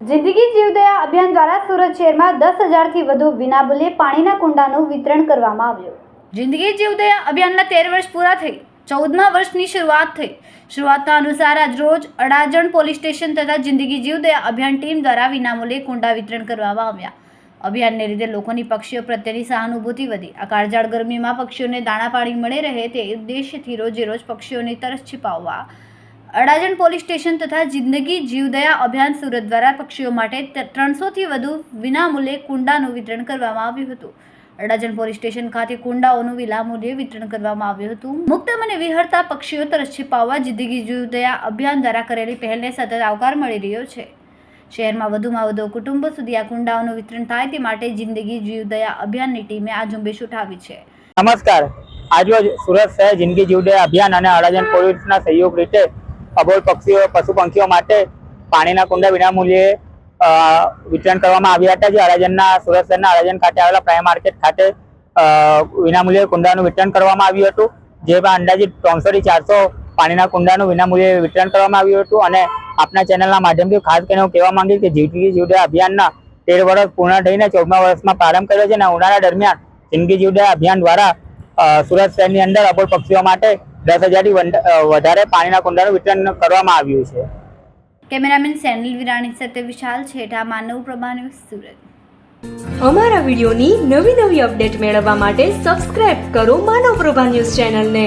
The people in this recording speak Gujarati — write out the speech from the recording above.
જિંદગી જીવદયા અભિયાન દ્વારા સુરત શહેરમાં દસ હજારથી વધુ વિનામૂલ્યે પાણીના કુંડાનું વિતરણ કરવામાં આવ્યું. જિંદગી જીવદયા અભિયાનના તેર વર્ષ પૂરા થઈ, ચૌદમા વર્ષની શરૂઆત થઈ. શરૂઆતના અનુસાર આજ રોજ અડાજણ પોલીસ સ્ટેશન તથા જિંદગી જીવદયા અભિયાન ટીમ દ્વારા વિનામૂલ્યે કુંડા વિતરણ કરવામાં આવ્યા. અભિયાનને લીધે લોકોની પક્ષીઓ પ્રત્યેની સહાનુભૂતિ વધી. આ કાળજાળ ગરમીમાં પક્ષીઓને દાણા પાણી મળે રહે તે ઉદ્દેશ્યથી રોજે રોજ પક્ષીઓની તરસ છિપાવવા. અડાજણ પોલીસ સ્ટેશન તથા જિંદગી જીવદયા અભિયાન સુરત દ્વારા પક્ષીઓ માટે ત્રણસોથી વધુ વિનામૂલ્યે કુંડાનું વિતરણ કરવામાં આવ્યું હતું. અડાજણ પોલીસ સ્ટેશન ખાતે કુંડાઓનું વિનામૂલ્યે વિતરણ કરવામાં આવ્યું હતું. મુક્ત મને વિહરતા પક્ષીઓ તરસ છિપાવવા જિંદગી જીવદયા અભિયાન દ્વારા કરેલી પહેલને સતત આવકાર મળી રહ્યો છે. શહેરમાં વધુમાં વધુ કુટુંબો સુધી આ કુંડાઓનું વિતરણ થાય તે માટે જિંદગી જીવદયા અભિયાનની ટીમે આ ઝુંબેશ ઉઠાવી છે. નમસ્કાર. આજરોજ સુરત શહેર જિંદગી જીવદયા અભિયાન અને અડાજન પોલીસના સહયોગ રીતે અબોલ પક્ષીઓ પશુ પંખીઓ માટે પાણીના કુંડા વિનામૂલ્યે વિતરણ કરવામાં આવ્યા હતા. જે અડાજનના સુરત શહેરના અડાજન ખાતે આવેલા પ્રાઇમ માર્કેટ ખાતે વિનામૂલ્યે કુંડાનું વિતરણ કરવામાં આવ્યું હતું. જેમાં અંદાજિત ત્રણસો થી ચારસો પાણીના કુંડાનું વિનામૂલ્યે વિતરણ કરવામાં આવ્યું હતું અને આપના ચેનલના માધ્યમથી ખાસ કરીને હું કહેવા માંગીશ કે જિંદગી જીવડા અભિયાનના તેર વર્ષ પૂર્ણ થઈને ચૌદમા વર્ષમાં પ્રારંભ કર્યો છે અને ઉનાળા દરમિયાન જિંદગી જીવડા અભિયાન દ્વારા સુરત શહેરની અંદર અબોલ પક્ષીઓ માટે દસ હજારથી વધારે પાણીના કુંડાનું વિતરણ કરવામાં આવ્યું છે. કેમેરામેન સેનિલ વિરાણી સાથે વિશાલ છેઠા માનવ પ્રભા સુરત. અમારા વિડીયોની નવી નવી અપડેટ મેળવવા માટે સબસ્ક્રાઇબ કરો માનવ પ્રભા ન્યૂઝ ચેનલને.